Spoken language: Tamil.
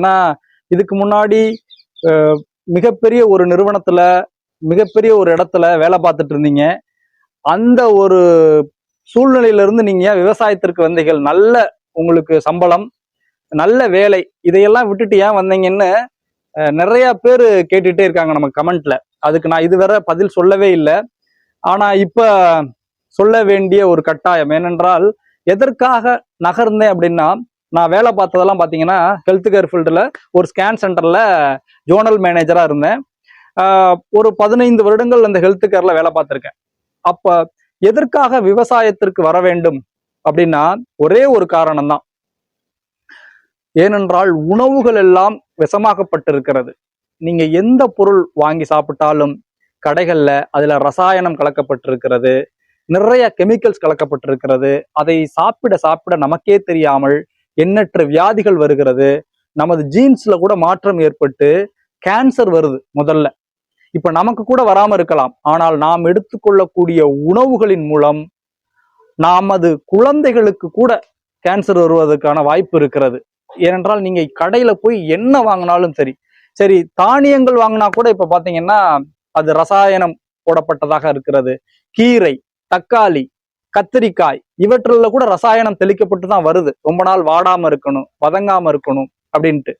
ஏன்னா இதுக்கு முன்னாடி மிகப்பெரிய ஒரு நிறுவனத்துல மிகப்பெரிய ஒரு இடத்துல வேலை பார்த்துட்டு இருந்தீங்க. அந்த ஒரு சூழ்நிலையில இருந்து நீங்க ஏன் விவசாயத்திற்கு வந்தீர்கள்? நல்ல உங்களுக்கு சம்பளம் நல்ல வேலை இதையெல்லாம் விட்டுட்டு ஏன் வந்தீங்கன்னு நிறைய பேர் கேட்டுட்டே இருக்காங்க நம்ம கமெண்ட்ல. அதுக்கு நான் இதுவரை பதில் சொல்லவே இல்லை. ஆனா இப்ப சொல்ல வேண்டிய ஒரு கட்டாயம் ஏனென்றால் எதற்காக நகர்ந்தேன் அப்படின்னா நான் வேலை பார்த்ததெல்லாம் பார்த்தீங்கன்னா ஹெல்த் கேர் ஃபீல்டில் ஒரு ஸ்கேன் சென்டர்ல ஜோனல் மேனேஜரா இருந்தேன். ஆஹ் ஒரு பதினைந்து வருடங்கள் அந்த ஹெல்த் கேர்ல வேலை பார்த்துருக்கேன். அப்ப எதற்காக விவசாயத்திற்கு வர வேண்டும் அப்படின்னா ஒரே ஒரு காரணம் தான். ஏனென்றால் உணவுகள் எல்லாம் விஷமாக்கப்பட்டிருக்கிறது நீங்க எந்த பொருள் வாங்கி சாப்பிட்டாலும் கடைகள்ல அதுல ரசாயனம் கலக்கப்பட்டிருக்கிறது நிறைய கெமிக்கல்ஸ் கலக்கப்பட்டிருக்கிறது. அதை சாப்பிட சாப்பிட நமக்கே தெரியாமல் எண்ணற்ற வியாதிகள் வருகிறது. நமது ஜீன்ஸ்ல கூட மாற்றம் ஏற்பட்டு கேன்சர் வருது முதல்ல. இப்ப நமக்கு கூட வராம இருக்கலாம். ஆனால் நாம் எடுத்துக்கொள்ளக்கூடிய உணவுகளின் மூலம் நமது குழந்தைகளுக்கு கூட கேன்சர் வருவதற்கான வாய்ப்பு இருக்கிறது. ஏனென்றால் நீங்க கடையில போய் என்ன வாங்கினாலும் சரி. சரி தானியங்கள் வாங்கினா கூட இப்ப பாத்தீங்கன்னா அது ரசாயனம் போடப்பட்டதாக இருக்கிறது. கீரை தக்காளி கத்திரிக்காய் இவற்றில் கூட ரசாயனம் தெளிக்கப்பட்டு தான் வருது. ரொம்ப நாள் வாடாம இருக்கணும் வதங்காம இருக்கணும் அப்படின்ட்டு.